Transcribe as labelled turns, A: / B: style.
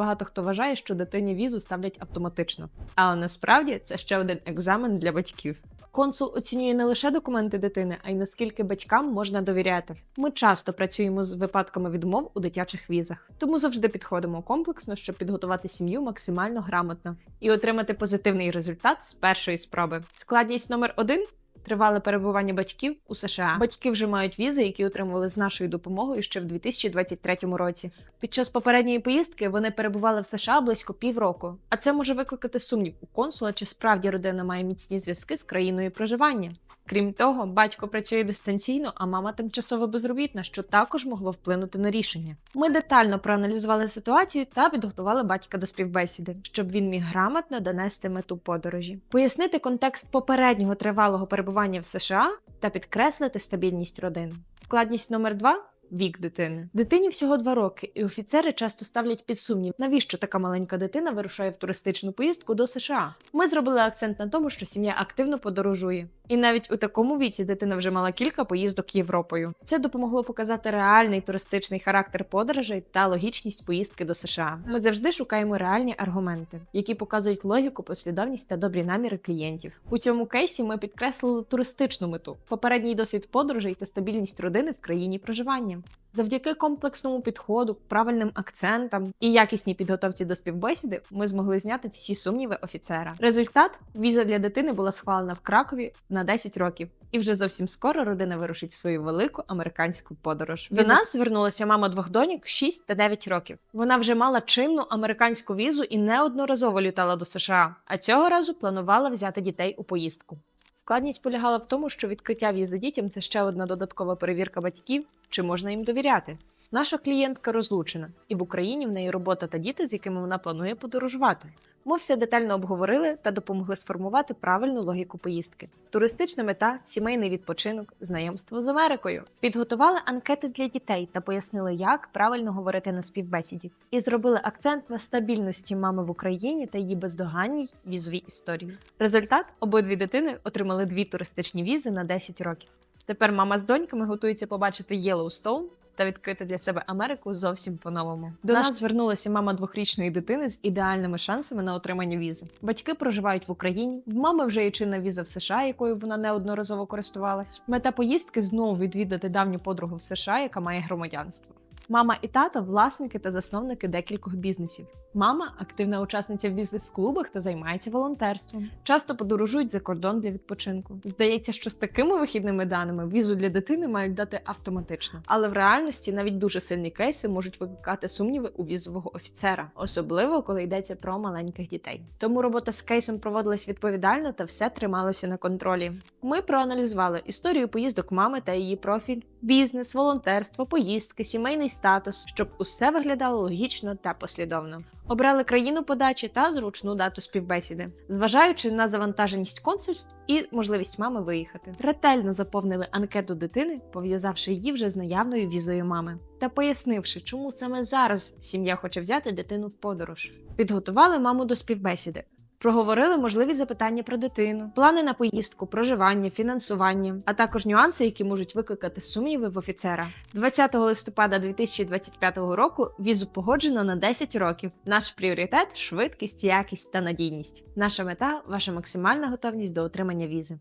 A: багато хто вважає, що дитині візу ставлять автоматично. Але насправді це ще один екзамен для батьків. Консул оцінює не лише документи дитини, а й наскільки батькам можна довіряти. Ми часто працюємо з випадками відмов у дитячих візах, тому завжди підходимо комплексно, щоб підготувати сім'ю максимально грамотно і отримати позитивний результат з першої спроби. Складність номер один. Тривале перебування батьків у США. Батьки вже мають візи, які отримували з нашою допомогою ще в 2023 році. Під час попередньої поїздки вони перебували в США близько півроку. А це може викликати сумнів у консула, чи справді родина має міцні зв'язки з країною проживання. Крім того, батько працює дистанційно, а мама тимчасово безробітна, що також могло вплинути на рішення. Ми детально проаналізували ситуацію та підготували батька до співбесіди, щоб він міг грамотно донести мету подорожі, пояснити контекст попереднього тривалого перебування в США та підкреслити стабільність родини. Складність номер два. Вік дитини дитині всього два роки, і офіцери часто ставлять під сумнів, навіщо така маленька дитина вирушає в туристичну поїздку до США. Ми зробили акцент на тому, що сім'я активно подорожує, і навіть у такому віці дитина вже мала кілька поїздок Європою. Це допомогло показати реальний туристичний характер подорожей та логічність поїздки до США. Ми завжди шукаємо реальні аргументи, які показують логіку, послідовність та добрі наміри клієнтів. У цьому кейсі ми підкреслили туристичну мету, попередній досвід подорожей та стабільність родини в країні проживання. Завдяки комплексному підходу, правильним акцентам і якісній підготовці до співбесіди ми змогли зняти всі сумніви офіцера. Результат віза для дитини була схвалена в Кракові на 10 років. І вже зовсім скоро родина вирушить в свою велику американську подорож. До нас звернулася мама двох доньок 6 та 9 років. Вона вже мала чинну американську візу і неодноразово літала до США, а цього разу планувала взяти дітей у поїздку. Складність полягала в тому, що відкриття візи дітям це ще одна додаткова перевірка батьків, чи можна їм довіряти. Наша клієнтка розлучена, і в Україні в неї робота та діти, з якими вона планує подорожувати. Ми все детально обговорили та допомогли сформувати правильну логіку поїздки: туристична мета, сімейний відпочинок, знайомство з Америкою. Підготували анкети для дітей та пояснили, як правильно говорити на співбесіді, і зробили акцент на стабільності мами в Україні та її бездоганній візовій історії. Результат обидві дитини отримали дві туристичні візи на 10 років. Тепер мама з доньками готується побачити Єлоустоун та відкрити для себе Америку зовсім по-новому. До нас звернулася мама двохрічної дитини з ідеальними шансами на отримання візи. Батьки проживають в Україні. В мами вже є чинна віза в США, якою вона неодноразово користувалась. Мета поїздки знову відвідати давню подругу в США, яка має громадянство. Мама і тато власники та засновники декількох бізнесів. Мама активна учасниця в бізнес-клубах та займається волонтерством. Часто подорожують за кордон для відпочинку. Здається, що з такими вихідними даними візу для дитини мають дати автоматично. Але в реальності навіть дуже сильні кейси можуть викликати сумніви у візового офіцера, особливо коли йдеться про маленьких дітей. Тому робота з кейсом проводилась відповідально та все трималося на контролі. Ми проаналізували історію поїздок мами та її профіль, бізнес, волонтерство, поїздки, сімейний статус, щоб усе виглядало логічно та послідовно. Обрали країну подачі та зручну дату співбесіди, зважаючи на завантаженість консульств і можливість мами виїхати. Ретельно заповнили анкету дитини, пов'язавши її вже з наявною візою мами, та пояснивши, чому саме зараз сім'я хоче взяти дитину в подорож. Підготували маму до співбесіди. Проговорили можливі запитання про дитину, плани на поїздку, проживання, фінансування, а також нюанси, які можуть викликати сумніви в офіцера. 20 листопада 2025 року візу погоджено на 10 років. Наш пріоритет швидкість, якість та надійність. Наша мета ваша максимальна готовність до отримання візи.